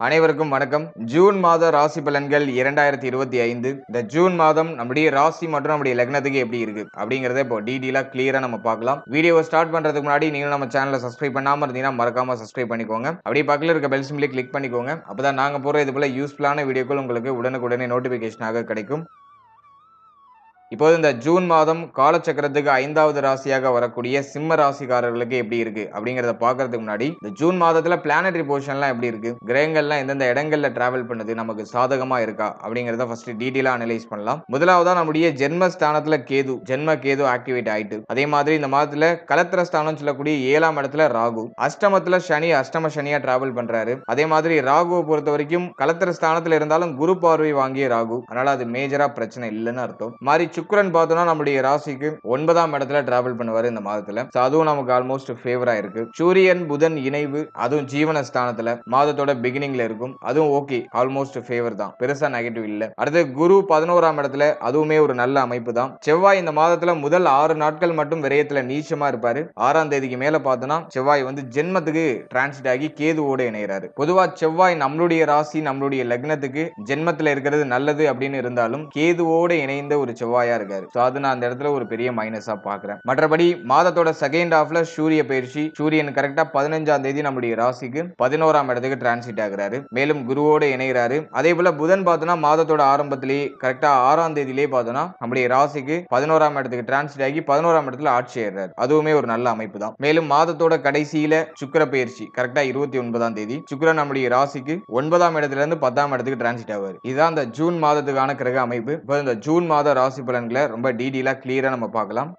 அனைவருக்கும் வணக்கம். ஜூன் மாத ராசி பலன்கள் இரண்டாயிரத்தி இருபத்தி ஐந்து. இந்த ஜூன் மாதம் நம்முடைய ராசி மற்றும் நம்முடைய லக்னத்துக்கு எப்படி இருக்கு அப்படிங்கறத இப்போ டீடெயிலா கிளியரா நம்ம பார்க்கலாம். வீடியோ ஸ்டார்ட் பண்றதுக்கு முன்னாடி நீங்க நம்ம சேனலை சப்ஸ்கிரைப் பண்ணாம இருந்தீங்கன்னா மறக்காம சப்ஸ்கிரைப் பண்ணிக்கோங்க. அப்படியே பக்கத்தில் இருக்க பெல் சிம்லி கிளிக் பண்ணிக்கோங்க. அப்பதான் நாங்க போற இது போல யூஸ்ஃபுல்லான வீடியோக்கள் உங்களுக்கு உடனுக்குடனே நோட்டிபிகேஷனாக கிடைக்கும். இப்போது இந்த ஜூன் மாதம் காலச்சக்கரத்துக்கு ஐந்தாவது ராசியாக வரக்கூடிய சிம்ம ராசிக்காரர்களுக்கு எப்படி இருக்கு அப்படிங்கறத பாக்குறதுக்கு முன்னாடி இந்த ஜூன் மாதத்துல பிளானட்டரி பொசிஷன்லாம் எப்படி இருக்கு? கிரகங்கள்லாம் எந்தெந்த இடங்கள்ல டிராவல் பண்ணுது? நமக்கு சாதகமா இருக்கா? அப்படிங்கறத ஃபர்ஸ்ட் டீட்டெயிலா அனலைஸ் பண்ணலாம். முதலாவதா நம்முடைய ஜென்ம ஸ்தானத்துல கேது ஜென்ம கேது ஆக்டிவேட் ஆயிட்டு அதே மாதிரி இந்த மாதத்துல கலத்திர ஸ்தானம் சொல்லக்கூடிய ஏழாம் இடத்துல ராகு அஷ்டமத்துல சனி அஷ்டம சனியா டிராவல் பண்றாரு. அதே மாதிரி ராகுவை பொறுத்த வரைக்கும் கலத்திர ஸ்தானத்துல இருந்தாலும் குரு பார்வை வாங்கிய ராகு. அதனால அது மேஜரா பிரச்சனை இல்லைன்னு அர்த்தம். மாதிரி சுக்கரன் பார்த்தோம்னா நம்முடைய ராசிக்கு ஒன்பதாம் இடத்துல டிராவல் பண்ணுவாரு இந்த மாதத்துல. அதுவும் நமக்கு ஆல்மோஸ்ட் ஃபேவரா இருக்கு. சூரியன் புதன் இணைவு அதுவும் ஜீவன ஸ்தானத்துல மாதத்தோட பிகினிங்ல இருக்கும். அதுவும் ஓகே ஆல்மோஸ்ட் ஃபேவர் தான். பெருசா நெகட்டிவ் இல்ல. அடுத்து குரு பதினோராம் இடத்துல அதுவுமே ஒரு நல்ல அமைப்பு தான். செவ்வாய் இந்த மாதத்துல முதல் ஆறு நாட்கள் மட்டும் விரயத்துல நீச்சமா இருப்பாரு. ஆறாம் தேதிக்கு மேல பார்த்தோம்னா செவ்வாய் வந்து ஜென்மத்துக்கு டிரான்சிட் ஆகி கேதுவோட இணைகிறாரு பொதுவா செவ்வாய் நம்மளுடைய ராசி நம்மளுடைய லக்னத்துக்கு ஜென்மத்துல இருக்கிறது நல்லது அப்படின்னு இருந்தாலும் கேதுவோட இணைந்த ஒரு செவ்வாய் இருக்காரு. ஸோ அது நான் அந்த இடத்துல ஒரு பெரிய மைனஸா பாக்குறேன். மற்றபடி மாதத்தோட செகண்ட் ஹாஃப்ல சூரிய பயிற்சி சூரியன் கரெக்டா பதினஞ்சாம் தேதி நம்முடைய ராசிக்கு பதினோராம் இடத்துக்கு டிரான்சிட் ஆகிறாரு. மேலும் குருவோட இணைகிறாரு. அதே போல புதன் பார்த்தோம்னா மாதத்தோட ஆரம்பத்திலேயே கரெக்டா ஆறாம் தேதியிலே பார்த்தோம்னா நம்முடைய ராசிக்கு பதினோராம் இடத்துக்கு டிரான்சிட் ஆகி பதினோராம் இடத்துல ஆட்சி ஏறாரு அதுவுமே ஒரு நல்ல அமைப்பு தான். மேலும் மாதத்தோட கடைசியில சுக்கர பயிற்சி கரெக்டா இருபத்தி ஒன்பதாம் தேதி சுக்கரன் நம்முடைய ராசிக்கு ஒன்பதாம் இடத்துல இருந்து பத்தாம் இடத்துக்கு டிரான்சிட் ஆவார். இதுதான் இந்த ஜூன் மாதத்துக்கான கிரக அமைப்பு. இப்போ இந்த ஜூன் மாத ராசி பலன்களை ரொம்ப டீடெயிலாக கிளியரா நம்ம பார்க்கலாம்.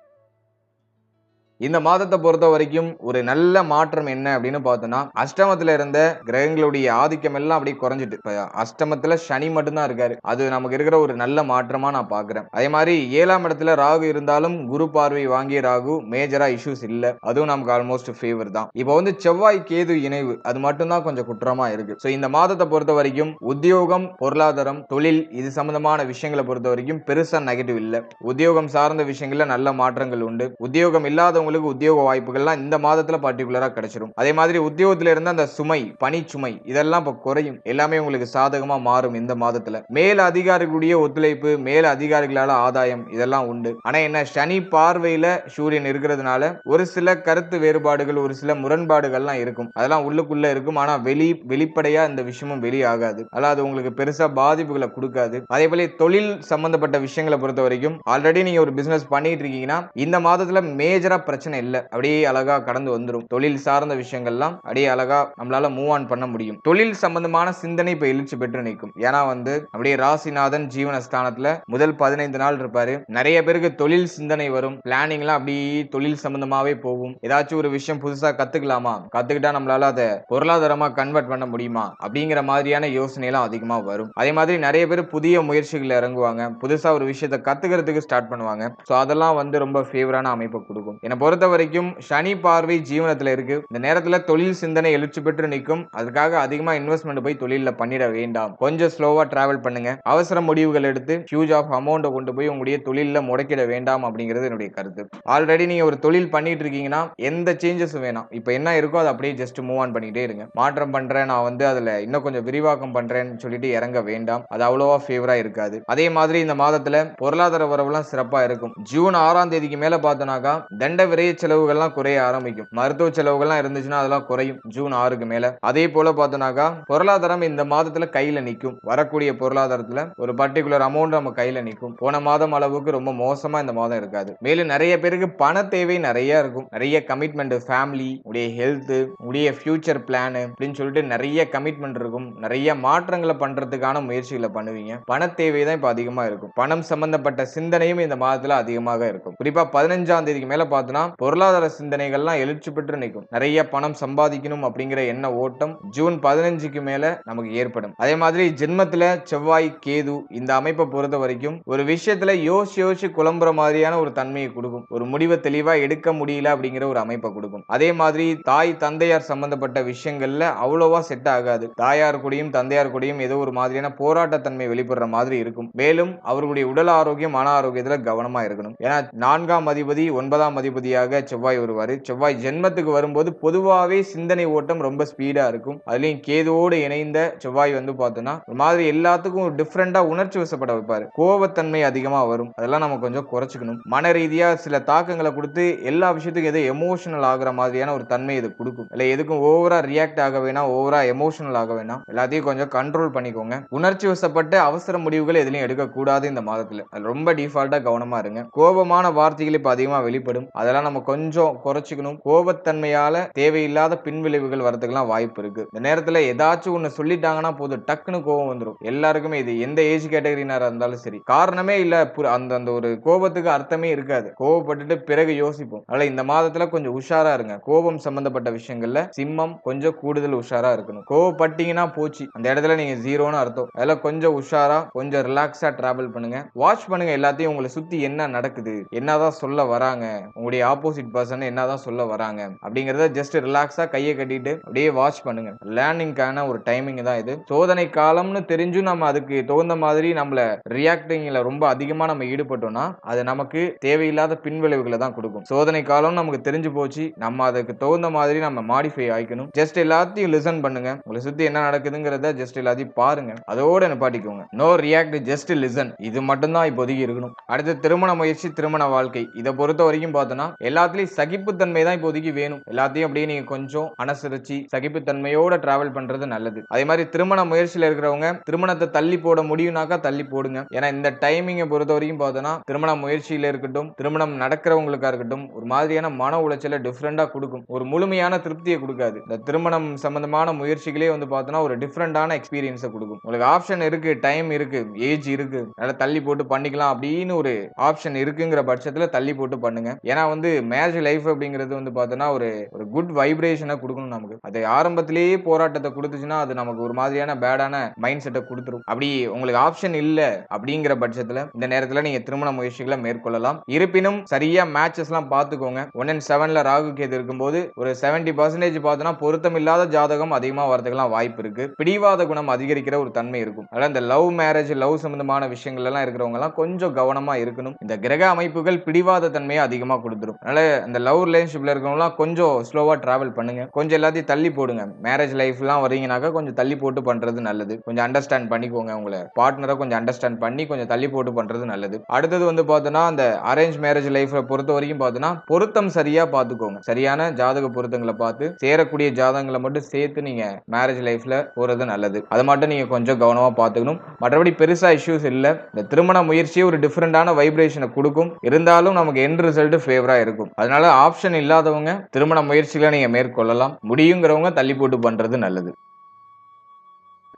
இந்த மாதத்தை பொறுத்த வரைக்கும் ஒரு நல்ல மாற்றம் என்ன அப்படின்னு பார்த்தோம்னா அஷ்டமத்துல இருந்த கிரகங்களுடைய ஆதிக்கம் எல்லாம் அப்படியே குறைஞ்சிட்டு இப்ப அஷ்டமத்துல சனி மட்டும்தான் இருக்காரு. அது நமக்கு இருக்கிற ஒரு நல்ல மாற்றமா நான் பாக்குறேன். அதே மாதிரி ஏழாம் இடத்துல ராகு இருந்தாலும் குரு பார்வை வாங்கிய ராகு மேஜரா இஷ்யூஸ் இல்ல. அதுவும் நமக்கு ஆல்மோஸ்ட் ஃபேவர் தான். இப்போ வந்து செவ்வாய் கேது இணைவு அது மட்டும்தான் கொஞ்சம் குற்றமா இருக்கு. ஸோ இந்த மாதத்தை பொறுத்த வரைக்கும் உத்தியோகம் பொருளாதாரம் தொழில் இது சம்பந்தமான விஷயங்களை பொறுத்த வரைக்கும் பெருசா நெகட்டிவ் இல்ல. உத்தியோகம் சார்ந்த விஷயங்கள்ல நல்ல மாற்றங்கள் உண்டு. உத்தியோகம் இல்லாத உங்களுக்கு உத்தியோக வாய்ப்புகள்லாம் இந்த மாதத்துல பர்டிகுலரா கிடைச்சிடும் அதே மாதிரி உத்தியோகத்துல இருந்த அந்த சுமை பணி சுமை இதெல்லாம் இப்ப குறையும். எல்லாமே உங்களுக்கு சாதகமா மாறும் இந்த மாதத்துல. மேல் அதிகாரிகளுடைய ஒத்துழைப்பு மேல் அதிகாரிகளால ஆதாயம் இதெல்லாம் உண்டு. ஆனா என்ன சனி பார்வையில சூரியன் இருக்கிறதுனால ஒரு சில கருத்து வேறுபாடுகள் ஒரு சில முரண்பாடுகள்லாம் இருக்கும். அதெல்லாம் உள்ளுக்குள்ள இருக்கும். ஆனா வெளி வெளிப்படையா இந்த விஷயமும் வெளியாகாது. அதாவது உங்களுக்கு பெருசா பாதிப்புகளை கொடுக்காது. அதே போல தொழில் சம்பந்தப்பட்ட விஷயங்களை பொறுத்த வரைக்கும் ஆல்ரெடி நீங்க ஒரு பிசினஸ் பண்ணிட்டு இருக்கீங்கன்னா இந்த மாதத்துல மேஜரா பிரச்சனை இல்லை. அப்படியே அழகா கடந்து வந்துடும் தொழில் சார்ந்த விஷயங்கள்லாம் அப்படியே அழகா நம்மளால மூவ் ஆன் பண்ண முடியும். தொழில் சம்பந்தமான சிந்தனை இப்ப எழுச்சி பெற்று நிற்கும். ஏன்னா வந்து அப்படியே ராசிநாதன் ஜீவன ஸ்தானத்துல முதல் பதினைந்து நாள் இருப்பாரு. நிறைய பேருக்கு தொழில் சிந்தனை வரும். பிளானிங்லாம் அப்படியே தொழில் சம்பந்தமாவே போகும். ஏதாச்சும் ஒரு விஷயம் புதுசா கத்துக்கலாமா? கத்துக்கிட்டா நம்மளால அதை பொருளாதாரமா கன்வெர்ட் பண்ண முடியுமா? அப்படிங்கிற மாதிரியான யோசனை எல்லாம் அதிகமா வரும். அதே மாதிரி நிறைய பேர் புதிய முயற்சிகள் இறங்குவாங்க. புதுசா ஒரு விஷயத்தை கத்துக்கிறதுக்கு ஸ்டார்ட் பண்ணுவாங்க. ஸோ அதெல்லாம் வந்து ரொம்ப ஃபேவரான அமைப்பை கொடுக்கும். என்ன பொறுத்த வரைக்கும் சனி பார்வை ஜீவனத்தில் இருக்கு. இந்த நேரத்தில் தொழில் சிந்தனை எழுச்சி பெற்று நிற்கும். அதுக்காக அதிகமாக இன்வெஸ்ட்மெண்ட் போய் தொழிலில் பண்ணிட வேண்டாம். கொஞ்சம் ஸ்லோவாக டிராவல் பண்ணுங்க. அவசர முடிவுகள் எடுத்து ஹியூஜ் ஆஃப் அமௌண்ட்டை கொண்டு போய் உங்களுடைய தொழிலில் முடக்கிட வேண்டாம் அப்படிங்கிறது என்னுடைய கருத்து. ஆல்ரெடி நீங்கள் ஒரு தொழில் பண்ணிட்டு இருக்கீங்கன்னா எந்த சேஞ்சஸும் வேணாம். இப்போ என்ன இருக்கோ அதை அப்படியே ஜஸ்ட் மூவ் ஆன் பண்ணிட்டே இருங்க. மாற்றம் பண்ணுறேன் நான் வந்து அதில் இன்னும் கொஞ்சம் விரிவாக்கம் பண்ணுறேன்னு சொல்லிட்டு இறங்க வேண்டாம். அது அவ்வளோவா ஃபேவராக இருக்காது. அதே மாதிரி இந்த மாதத்தில் பொருளாதார உறவுலாம் சிறப்பாக இருக்கும். ஜூன் ஆறாம் தேதிக்கு மேலே பார்த்தோன்னாக்கா தண்ட விரைய செலவுகள்லாம் குறைய ஆரம்பிக்கும். மருத்துவ செலவுகள்லாம் இருந்துச்சுன்னா அதெல்லாம் குறையும். ஜூன் ஆறுக்கு மேல. அதே போல பார்த்தோம்னாக்கா பொருளாதாரம் இந்த மாதத்துல கையில நிற்கும் வரக்கூடிய பொருளாதாரத்துல ஒரு பர்டிகுலர் அமௌண்ட் நம்ம கையில நிற்கும் போன மாதம் அளவுக்கு ரொம்ப மோசமா இந்த மாதம் இருக்காது. மேலும் நிறைய பேருக்கு பண தேவை நிறைய இருக்கும். நிறைய கமிட்மெண்ட் ஃபேமிலி உடைய ஹெல்த் உடைய ஃபியூச்சர் பிளான் அப்படின்னு சொல்லிட்டு நிறைய கமிட்மெண்ட் இருக்கும். நிறைய மாற்றங்களை பண்றதுக்கான முயற்சிகளை பண்ணுவீங்க. பண தேவை தான் இப்ப அதிகமா இருக்கும். பணம் சம்பந்தப்பட்ட சிந்தனையும் இந்த மாதத்துல அதிகமாக இருக்கும். குறிப்பா பதினஞ்சாம் தேதிக்கு மேல பார்த்தோம்னா பொருளாதார சிந்தனைகள்லாம் எழுச்சி பெற்று நிற்கும். நிறைய பணம் சம்பாதிக்கணும் அப்படிங்கிற எண்ண ஓட்டம் ஜூன் பதினஞ்சுக்கு மேல நமக்கு ஏற்படும். அதே மாதிரி ஜென்மத்துல செவ்வாய் கேது இந்த அமைப்பை பொறுத்த வரைக்கும் ஒரு விஷயத்துல யோசிச்சு யோசிச்சு குழம்புற மாதிரியான ஒரு தன்மையை கொடுக்கும். ஒரு முடிவை தெளிவா எடுக்க முடியல அப்படிங்கிற ஒரு அமைப்பை கொடுக்கும். அதே மாதிரி தாய் தந்தையார் சம்பந்தப்பட்ட விஷயங்கள்ல அவ்வளோவா செட் ஆகாது. தாயார் கூடயும் தந்தையார் கூடயும் ஏதோ ஒரு மாதிரியான போராட்டத்தன்மை வெளிப்படுற மாதிரி இருக்கும். மேலும் அவர்களுடைய உடல் ஆரோக்கியம் மன ஆரோக்கியத்துல கவனமா இருக்கணும். ஏன்னா நான்காம் அதிபதி ஒன்பதாம் அதிபதியா அதிபதியாக செவ்வாய் வருவார். செவ்வாய் ஜென்மத்துக்கு வரும்போது பொதுவாகவே சிந்தனை ஓட்டம் ரொம்ப ஸ்பீடாக இருக்கும். அதுலேயும் கேதுவோடு இணைந்த செவ்வாய் வந்து பார்த்தோன்னா ஒரு மாதிரி எல்லாத்துக்கும் ஒரு டிஃப்ரெண்டாக உணர்ச்சி வசப்பட வைப்பார். கோபத்தன்மை அதிகமாக வரும். அதெல்லாம் நம்ம கொஞ்சம் குறைச்சிக்கணும். மன ரீதியாக சில தாக்கங்களை கொடுத்து எல்லா விஷயத்துக்கும் எதோ எமோஷனல் ஆகிற மாதிரியான ஒரு தன்மை இது கொடுக்கும். இல்லை எதுக்கும் ஓவராக ரியாக்ட் ஆக வேணாம் ஓவராக எமோஷனல் ஆக வேணாம். எல்லாத்தையும் கொஞ்சம் கண்ட்ரோல் பண்ணிக்கோங்க. உணர்ச்சி வசப்பட்டு அவசர முடிவுகள் எதுலையும் எடுக்கக்கூடாது இந்த மாதத்தில். அது ரொம்ப டிஃபால்ட்டாக கவனமாக இருங்க. கோபமான வார்த்தைகள் இப்போ அதிகமாக வெளிப்படும். அதெல்லாம் நம்ம கொஞ்சம் குறைச்சிக்கணும். கோபத்தன்மையால தேவையில்லாத பின்விளைவுகள் வரதுக்கெல்லாம் வாய்ப்பு இருக்கு. இந்த நேரத்துல ஏதாச்சும் ஒண்ணு சொல்லிட்டாங்கன்னா போதும். டக்குன்னு கோபம் வந்துடும் எல்லாருக்குமே இது எந்த ஏஜ் கேட்டகரினாரா இருந்தாலும் சரி. காரணமே இல்ல. அந்த அந்த ஒரு கோபத்துக்கு அர்த்தமே இருக்காது. கோபப்பட்டுட்டு பிறகு யோசிப்போம். அதனால இந்த மாதத்துல கொஞ்சம் உஷாரா இருங்க. கோபம் சம்பந்தப்பட்ட விஷயங்கள்ல சிம்மம் கொஞ்சம் கூடுதல் உஷாரா இருக்கணும். கோவப்பட்டீங்கன்னா போச்சு. அந்த இடத்துல நீங்க ஜீரோன்னு அர்த்தம். அதெல்லாம் கொஞ்சம் உஷாரா கொஞ்சம் ரிலாக்ஸா டிராவல் பண்ணுங்க. வாட்ச் பண்ணுங்க. எல்லாத்தையும் உங்களை சுத்தி என்ன நடக்குது? என்னதான் சொல்ல வராங்க? உங்களுடைய ஆப்போசிட் பர்சன் என்னதான் சொல்ல வராங்க? அப்படிங்கறத ஜஸ்ட் ரிலாக்ஸா கையை கட்டிட்டு அப்படியே வாட்ச் பண்ணுங்க. லேர்னிங்கான ஒரு டைமிங் தான் இது. சோதனை காலம்னு தெரிஞ்சும் நம்ம அதுக்கு தகுந்த மாதிரி நம்மள ரியாக்டிங்ல ரொம்ப அதிகமா நம்ம ஈடுபட்டோம்னா அது நமக்கு தேவையில்லாத பின்விளைவுகளை தான் கொடுக்கும். சோதனை காலம் நமக்கு தெரிஞ்சு போச்சு. நம்ம அதுக்கு தகுந்த மாதிரி நம்ம மாடிஃபை ஆகிக்கணும் ஜஸ்ட் எல்லாத்தையும் லிசன் பண்ணுங்க. உங்களை சுத்தி என்ன நடக்குதுங்கிறத ஜஸ்ட் எல்லாத்தையும் பாருங்க. அதோட நிப்பாட்டிக்கோங்க. நோ ரியாக்ட் ஜஸ்ட் லிசன் இது மட்டும்தான் இப்போதைக்கு இருக்கணும். அடுத்து திருமண முயற்சி திருமண வாழ்க்கை. இதை பொறுத்த வரைக்கும் பார்த்தோன்னா எல்லாத்துலயும் சகிப்புத்தன்மை தான் இப்போதைக்கு வேணும். எல்லாத்தையும் அப்படியே நீங்க கொஞ்சம் அனுசரிச்சு சகிப்புத்தன்மையோட டிராவல் பண்றது நல்லது. அதே மாதிரி திருமண முயற்சியில இருக்கிறவங்க திருமணத்தை தள்ளி போட முடியும்னாக்கா தள்ளி போடுங்க. ஏன்னா இந்த டைமிங்கை பொறுத்த வரைக்கும் பார்த்தோன்னா திருமண முயற்சியில இருக்கட்டும் திருமணம் நடக்கிறவங்களுக்கா இருக்கட்டும் ஒரு மாதிரியான மன உளைச்சலை டிஃப்ரெண்டா கொடுக்கும். ஒரு முழுமையான திருப்தியை கொடுக்காது. இந்த திருமணம் சம்பந்தமான முயற்சிகளே வந்து பார்த்தோன்னா ஒரு டிஃப்ரெண்டான எக்ஸ்பீரியன்ஸை கொடுக்கும். உங்களுக்கு ஆப்ஷன் இருக்கு டைம் இருக்கு ஏஜ் இருக்கு நல்லா தள்ளி போட்டு பண்ணிக்கலாம் அப்படின்னு ஒரு ஆப்ஷன் இருக்குங்கிற பட்சத்துல தள்ளி போட்டு பண்ணுங்க. ஏன்னா வந்து மேரேஜ் லைஃப் அப்படிங்கிறது வந்து பார்த்தோன்னா ஒரு ஒரு குட் வைப்ரேஷனை கொடுக்கணும் நமக்கு. அது ஆரம்பத்திலேயே போராட்டத்தை கொடுத்துச்சுன்னா அது நமக்கு ஒரு மாதிரியான பேடான மைண்ட் செட்டை கொடுத்துரும். அப்படி உங்களுக்கு ஆப்ஷன் இல்லை அப்படிங்கிற பட்சத்தில் இந்த நேரத்தில் நீங்கள் திருமண முயற்சிகளை மேற்கொள்ளலாம். இருப்பினும் சரியாக மேட்சஸ்லாம் பார்த்துக்கோங்க. ஒன் அண்ட் செவனில் ராகு கேது இருக்கும்போது ஒரு செவன்டி பர்சன்டேஜ் பார்த்தோன்னா பொருத்தம் இல்லாத ஜாதகம் அதிகமாக வரதுக்கெல்லாம் வாய்ப்பு இருக்கு. பிடிவாத குணம் அதிகரிக்கிற ஒரு தன்மை இருக்கும். அதனால் இந்த லவ் மேரேஜ் லவ் சம்பந்தமான விஷயங்கள் எல்லாம் இருக்கிறவங்க எல்லாம் கொஞ்சம் கவனமாக இருக்கணும். இந்த கிரக அமைப்புகள் பிடிவாத தன்மையை அதிகமாக கொடுத்துரும். அதனால இந்த லவ் ரிலேஷன்ஷிப்ல இருக்கவங்களாம் கொஞ்சம் ஸ்லோவா டிராவல் பண்ணுங்க. கொஞ்சம் எல்லாத்தையும் தள்ளி போடுங்க. மேரேஜ் லைஃப்லாம் வரீங்கனாக்கா கொஞ்சம் தள்ளி போட்டு பண்றது நல்லது. கொஞ்சம் அண்டர்ஸ்டாண்ட் பண்ணிக்கோங்க உங்களை. பார்ட்னரை கொஞ்சம் அண்டர்ஸ்டாண்ட் பண்ணி கொஞ்சம் தள்ளி போட்டு பண்றது நல்லது. அடுத்தது வந்து பார்த்தோன்னா அந்த அரேஞ்ச் மேரேஜ் லைஃப்பை பொறுத்த வரைக்கும் பார்த்தோன்னா பொருத்தம் சரியா பார்த்துக்கோங்க சரியான ஜாதக பொருத்தங்களை பார்த்து சேரக்கூடிய ஜாதகங்களை மட்டும் சேர்த்து நீங்க மேரேஜ் லைஃப்ல போறது நல்லது. அதை மட்டும் நீங்க கொஞ்சம் கவனமா பார்த்துக்கணும் மற்றபடி பெருசா இஷ்யூஸ் இல்லை. இந்த திருமண முயற்சியே ஒரு டிஃப்ரெண்டான வைப்ரேஷனை கொடுக்கும். இருந்தாலும் நமக்கு என் ரிசல்ட் ஃபேவரா இருக்கும். அதனால ஆப்ஷன் இல்லாதவங்க திருமண முயற்சிகளை நீங்க மேற்கொள்ளலாம். முடியுங்கிறவங்க தள்ளி போட்டு பண்றது நல்லது.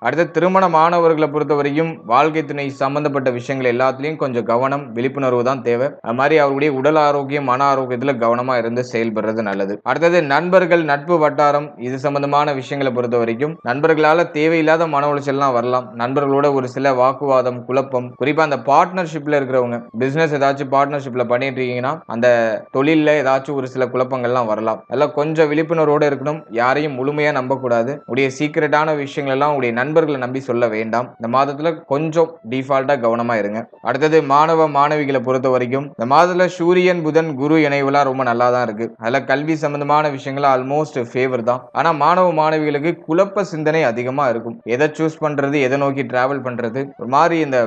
அடுத்து திருமண மாணவர்களை பொறுத்த வரைக்கும் வாழ்க்கை துணை சம்பந்தப்பட்ட விஷயங்கள் எல்லாத்துலேயும் கொஞ்சம் கவனம் விழிப்புணர்வு தான் தேவை. அது மாதிரி அவருடைய உடல் ஆரோக்கியம் மன ஆரோக்கியத்தில் கவனமாக இருந்து செயல்படுறது நல்லது. அடுத்தது நண்பர்கள் நட்பு வட்டாரம் இது சம்பந்தமான விஷயங்களை பொறுத்த வரைக்கும் நண்பர்களால் தேவையில்லாத மன உளைச்சல்லாம் வரலாம். நண்பர்களோட ஒரு சில வாக்குவாதம் குழப்பம் குறிப்பாக அந்த பார்ட்னர்ஷிப்பில் இருக்கிறவங்க பிஸ்னஸ் ஏதாச்சும் பார்ட்னர்ஷிப்பில் பண்ணிட்டு இருக்கீங்கன்னா அந்த தொழிலில் ஏதாச்சும் ஒரு சில குழப்பங்கள்லாம் வரலாம். அதெல்லாம் கொஞ்சம் விழிப்புணர்வோடு இருக்கணும். யாரையும் முழுமையாக நம்பக்கூடாது. உடைய சீக்கிரட்டான விஷயங்கள் எல்லாம் உடைய நண்பர்களை நம்பி சொல்ல வேண்டாம். இந்த மாதத்துல கொஞ்சம் டிஃபால்ட்டா கவனமா இருங்க. அடுத்தது மாணவ மாணவிகளை பொறுத்த வரைக்கும் இந்த மாதத்துல சூரியன் புதன் குரு இணைவுலாம் ரொம்ப நல்லா தான் இருக்கு. அதுல கல்வி சம்பந்தமான விஷயங்கள் ஆல்மோஸ்ட் ஃபேவர் தான். ஆனா மாணவ மாணவிகளுக்கு குழப்ப சிந்தனை அதிகமா இருக்கும். எதை சூஸ் பண்றது எதை நோக்கி டிராவல் பண்றது ஒரு மாதிரி இந்த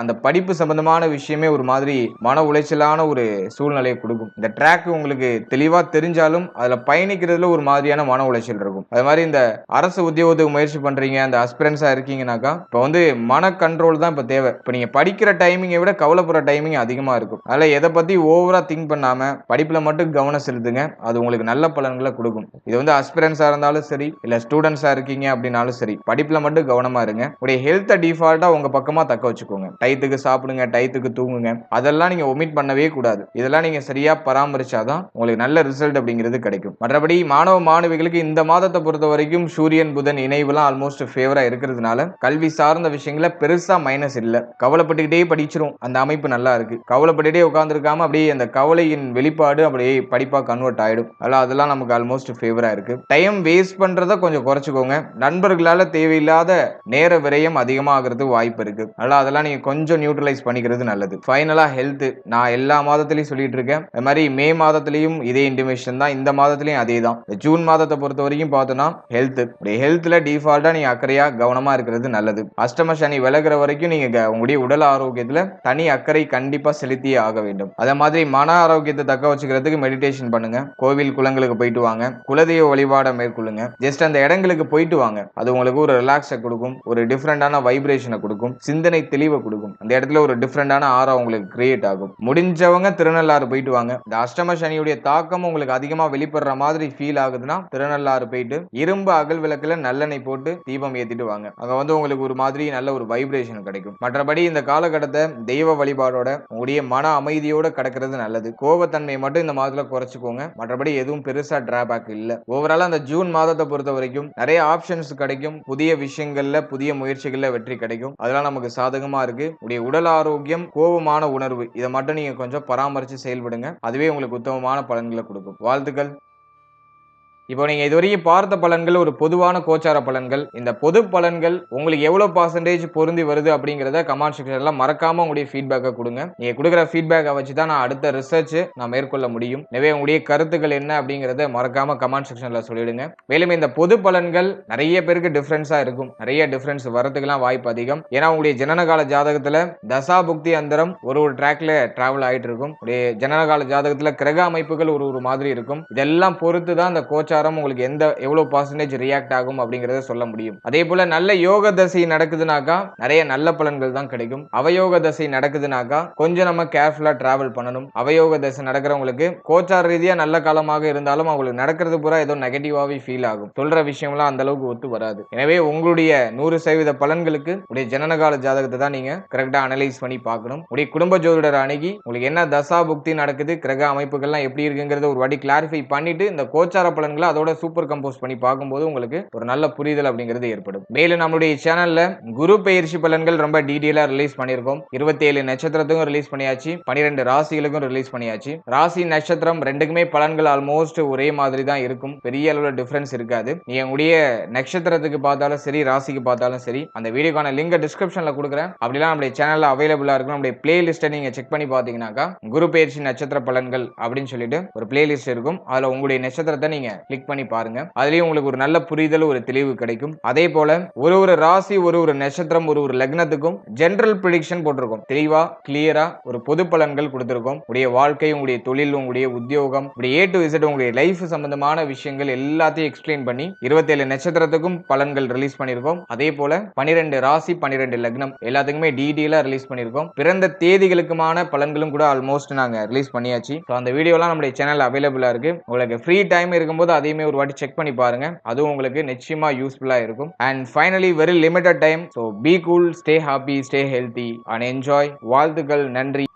அந்த படிப்பு சம்பந்தமான விஷயமே ஒரு மாதிரி மன உளைச்சலான ஒரு சூழ்நிலையை கொடுக்கும். இந்த ட்ராக் உங்களுக்கு தெளிவா தெரிஞ்சாலும் அதுல பயணிக்கிறதுல ஒரு மாதிரியான மன உளைச்சல் இருக்கும். அது மாதிரி இந்த அரசு உத்தியோகத்துக்கு முயற்சி பண்றீங்க அந்த பேரண்ட்ஸாக இருக்கீங்கனாக்கா இப்போ வந்து மன கண்ட்ரோல் தான் இப்போ தேவை. இப்போ நீங்க படிக்கிற டைமிங்கை விட கவலைப்படுற டைமிங் அதிகமா இருக்கும். அதில் எதை பத்தி ஓவராக திங்க் பண்ணாம படிப்பில் மட்டும் கவனம் செலுத்துங்க. அது உங்களுக்கு நல்ல பலன்களை கொடுக்கும். இது வந்து அஸ்பிரன்ஸாக இருந்தாலும் சரி இல்லை ஸ்டூடெண்ட்ஸா இருக்கீங்க அப்படின்னாலும் சரி படிப்பில் மட்டும் கவனமா இருங்க. உடைய ஹெல்த்தை டிஃபால்ட்டாக உங்க பக்கமா தக்க வச்சுக்கோங்க. டயத்துக்கு சாப்பிடுங்க டயத்துக்கு தூங்குங்க. அதெல்லாம் நீங்க ஒமிட் பண்ணவே கூடாது. இதெல்லாம் நீங்க சரியா பராமரிச்சாதான் உங்களுக்கு நல்ல ரிசல்ட் அப்படிங்கிறது கிடைக்கும். மற்றபடி மாணவ மாணவிகளுக்கு இந்த மாதத்தை பொறுத்த வரைக்கும் சூரியன் புதன் இணைவுலாம் ஆல்மோஸ்ட் ஃபேவராக இருக்கு. இருக்கிறதுனால கல்வி சார்ந்த விஷயங்கள பெருசா மைனஸ் இல்ல. கவலைப்பட்டுக்கிட்டே படிச்சிரும். அந்த அமைப்பு நல்லா இருக்கு. கவலைப்பட்டுட்டே உட்காந்துருக்காம அப்படியே அந்த கவலையின் வெளிப்பாடு அப்படியே படிப்பா கன்வெர்ட் ஆயிடும். அதெல்லாம் அதெல்லாம் நமக்கு ஆல்மோஸ்ட் ஃபேவரா இருக்கு. டைம் வேஸ்ட் பண்றத கொஞ்சம் குறைச்சிக்கோங்க. நண்பர்களால தேவையில்லாத நேர விரயம் அதிகமாகிறது வாய்ப்பு இருக்கு. அதனால அதெல்லாம் நீங்க கொஞ்சம் நியூட்ரலைஸ் பண்ணிக்கிறது நல்லது. ஃபைனலா ஹெல்த் நான் எல்லா மாதத்திலையும் சொல்லிட்டு இருக்கேன். அது மாதிரி மே மாதத்திலையும் இதே இன்டிமேஷன் தான். இந்த மாதத்திலையும் அதே தான் ஜூன் மாதத்தை பொறுத்த வரைக்கும் பார்த்தோம்னா ஹெல்த் ஹெல்த்ல டிஃபால்ட்டா நீங்க அக்கறையா கவனமா இருக்கிறது நல்லது. அஷ்டம சனி விலகிற வரைக்கும் நீங்க க- உங்களுடைய உடல் ஆரோக்கியத்துல தனி அக்கறை கண்டிப்பா செலுத்தியே ஆக வேண்டும். அதே மாதிரி மன ஆரோக்கியத்தை தக்க வச்சுக்கிறதுக்கு மெடிடேஷன் பண்ணுங்க. கோவில் குளங்களுக்கு போயிட்டு வாங்க. குலதெய்வ வழிபாட மேற்கொள்ளுங்க. ஜஸ்ட் அந்த இடங்களுக்கு போயிட்டு வாங்க. அது உங்களுக்கு ஒரு ரிலாக்ஸை கொடுக்கும். ஒரு டிஃப்ரெண்டான வைப்ரேஷனை கொடுக்கும். சிந்தனை தெளிவை கொடுக்கும். அந்த இடத்துல ஒரு டிஃப்ரெண்டான ஆரா உங்களுக்கு கிரியேட் ஆகும். முடிஞ்சவங்க திருநள்ளாறு போயிட்டு வாங்க. இந்த அஷ்டம சனியுடைய தாக்கம் உங்களுக்கு அதிகமா வெளிப்படுற மாதிரி ஃபீல் ஆகுதுன்னா திருநள்ளாறு போயிட்டு இரும்பு அகல் விளக்குல நல்லெண்ணெய் போட்டு தீபம் ஏத்திட்டு வாங்க. அங்க வந்து உங்களுக்கு ஒரு மாதிரி நல்ல ஒரு வைப்ரேஷன் கிடைக்கும். மற்றபடி இந்த காலகட்டத்தை தெய்வ வழிபாடோட உங்களுடைய மன அமைதியோட கடக்கிறது நல்லது. கோபத்தன்மை மட்டும் இந்த மாதத்துல குறைச்சிக்கோங்க. மற்றபடி எதுவும் பெருசா டிராபேக் இல்ல. ஓவரால் அந்த ஜூன் மாதத்தை பொறுத்த வரைக்கும் நிறைய ஆப்ஷன்ஸ் கிடைக்கும். புதிய விஷயங்கள்ல புதிய முயற்சிகள்ல வெற்றி கிடைக்கும். அதெல்லாம் நமக்கு சாதகமா இருக்கு. உடைய உடல் ஆரோக்கியம் கோபமான உணர்வு இதை மட்டும் நீங்க கொஞ்சம் பராமரிச்சு செயல்படுங்க. அதுவே உங்களுக்கு உத்தமமான பலன்களை கொடுக்கும். வாழ்த்துக்கள். இப்போ நீங்கள் இதுவரைக்கும் பார்த்த பலன்கள் ஒரு பொதுவான கோச்சார பலன்கள். இந்த பொது பலன்கள் உங்களுக்கு எவ்வளோ பர்சன்டேஜ் பொருந்தி வருது அப்படிங்கிறத கமெண்ட் செக்ஷனில் மறக்காமல் உங்களுடைய ஃபீட்பேக்கை கொடுங்க. நீங்கள் கொடுக்குற ஃபீட்பேக்கை வச்சு தான் நான் அடுத்த ரிசர்ச் நான் மேற்கொள்ள முடியும். எனவே உங்களுடைய கருத்துக்கள் என்ன அப்படிங்கிறத மறக்காமல் கமெண்ட் செக்ஷனில் சொல்லிடுங்க. மேலும் இந்த பொது பலன்கள் நிறைய பேருக்கு டிஃப்ரென்ஸாக இருக்கும். நிறைய டிஃப்ரென்ஸ் வரதுக்கெல்லாம் வாய்ப்பு அதிகம். ஏன்னா உங்களுடைய ஜனனகால ஜாதகத்தில் தசா புக்தி அந்தரம் ஒரு ஒரு ட்ராக்ல டிராவல் ஆகிட்டு இருக்கும். உடைய ஜனனகால ஜாதகத்தில் கிரக அமைப்புகள் ஒரு ஒரு மாதிரி இருக்கும். இதெல்லாம் பொறுத்து தான் அந்த கோச்சாரம் உங்களுக்கு எந்த எவ்வளவு பர்சன்டேஜ் ரியாக்ட் ஆகும் அப்படிங்கறத சொல்ல முடியும். அதே போல நல்ல யோக தசை நடக்குதுனாக்கா நிறைய நல்ல பலன்கள் தான் கிடைக்கும். அவயோக தசை நடக்குதுனாக்கா கொஞ்சம் நம்ம கேர்ஃபுல்லா டிராவல் பண்ணணும். அவயோக தசை நடக்கிறவங்களுக்கு கோச்சார ரீதியா நல்ல காலமாக இருந்தாலும் அவங்களுக்கு நடக்கிறது பூரா ஏதோ நெகட்டிவாவே ஃபீல் ஆகும். சொல்ற விஷயம்லாம் அந்த அளவுக்கு ஒத்து வராது. எனவே உங்களுடைய நூறு சதவீத பலன்களுக்கு உடைய ஜனனகால ஜாதகத்தை தான் நீங்க கரெக்டா அனலைஸ் பண்ணி பார்க்கணும். உடைய குடும்ப ஜோதிடர் அணுகி உங்களுக்கு என்ன தசா புக்தி நடக்குது கிரக அமைப்புகள்லாம் எப்படி இருக்குங்கிறத ஒரு வாட்டி கிளாரிஃபை பண்ணிட்டு இந்த கோச்சார பலன்களை அதோட சூப்பர் கம்போஸ் பண்ணி பார்க்கும்போது உங்களுக்கு ஒரு நல்ல புரிதல் அப்படிங்கிறது ஏற்படும். மேலும் நம்மளுடைய சேனல்ல குரு பெயர்ச்சி பலன்கள் ரொம்ப டீட்டெயிலா ரிலீஸ் பண்ணியிருக்கோம். இருபத்தி ஏழு நட்சத்திரத்துக்கும் ரிலீஸ் பண்ணியாச்சு. பனிரெண்டு ராசிகளுக்கும் ரிலீஸ் பண்ணியாச்சு. ராசி நட்சத்திரம் ரெண்டுக்குமே பலன்கள் ஆல்மோஸ்ட் ஒரே மாதிரி தான் இருக்கும். பெரிய அளவில் டிஃபரன்ஸ் இருக்காது. நீங்க உங்களுடைய நட்சத்திரத்துக்கு பார்த்தாலும் சரி ராசிக்கு பார்த்தாலும் சரி அந்த வீடியோக்கான லிங்க் டிஸ்கிரிப்ஷன்ல கொடுக்குறேன். அப்படிலாம் நம்மளுடைய சேனல்ல அவைலபிளா இருக்கும். நம்மளுடைய பிளேலிஸ்ட்டை நீங்க செக் பண்ணி பார்த்தீங்கன்னாக்கா குரு பயிற்சி நட்சத்திர பலன்கள் அப்படின்னு சொல்லிட்டு ஒரு பிளேலிஸ்ட் இருக்கும். அதுல உங்களுடைய நட்சத்திரத்தை நீங்க கிளிக் பண்ணி பாருங்க. அதுலயும் உங்களுக்கு ஒரு நல்ல புரிதல் ஒரு தெளிவு கிடைக்கும். அதே போல ஒரு ஒரு ராசி ஒரு ஒரு நட்சத்திரம் ஒரு ஒரு லக்னத்துக்கும் ஜென்ரல் ப்ரிடிக்ஷன் போட்டிருக்கோம். தெளிவா கிளியரா ஒரு பொது பலன்கள் கொடுத்திருக்கோம். உடைய வாழ்க்கை உங்களுடைய தொழில் உங்களுடைய உத்தியோகம் உடைய ஏ டு இசட் உங்களுடைய லைஃப் சம்பந்தமான விஷயங்கள் எல்லாத்தையும் எக்ஸ்பிளைன் பண்ணி இருபத்தேழு நட்சத்திரத்துக்கும் பலன்கள் ரிலீஸ் பண்ணியிருக்கோம். அதே போல பனிரெண்டு ராசி பனிரெண்டு லக்னம் எல்லாத்துக்குமே டீடெயிலாக ரிலீஸ் பண்ணியிருக்கோம். பிறந்த தேதிகளுக்குமான பலன்களும் கூட ஆல்மோஸ்ட் நாங்கள் ரிலீஸ் பண்ணியாச்சு. ஸோ அந்த வீடியோலாம் நம்முடைய சேனல் அவைலபிளாக இருக்கு. உங்களுக்கு ஃப்ரீ டைம் இருக்கும்போது அதையுமே ஒரு வாட்டி செக் பண்ணி பாருங்க. அதுவும் உங்களுக்கு நிச்சயமா யூஸ்ஃபுல்லா இருக்கும். And finally very limited time so be cool stay happy stay healthy and enjoy வாழ்த்துக்கள் நன்றி.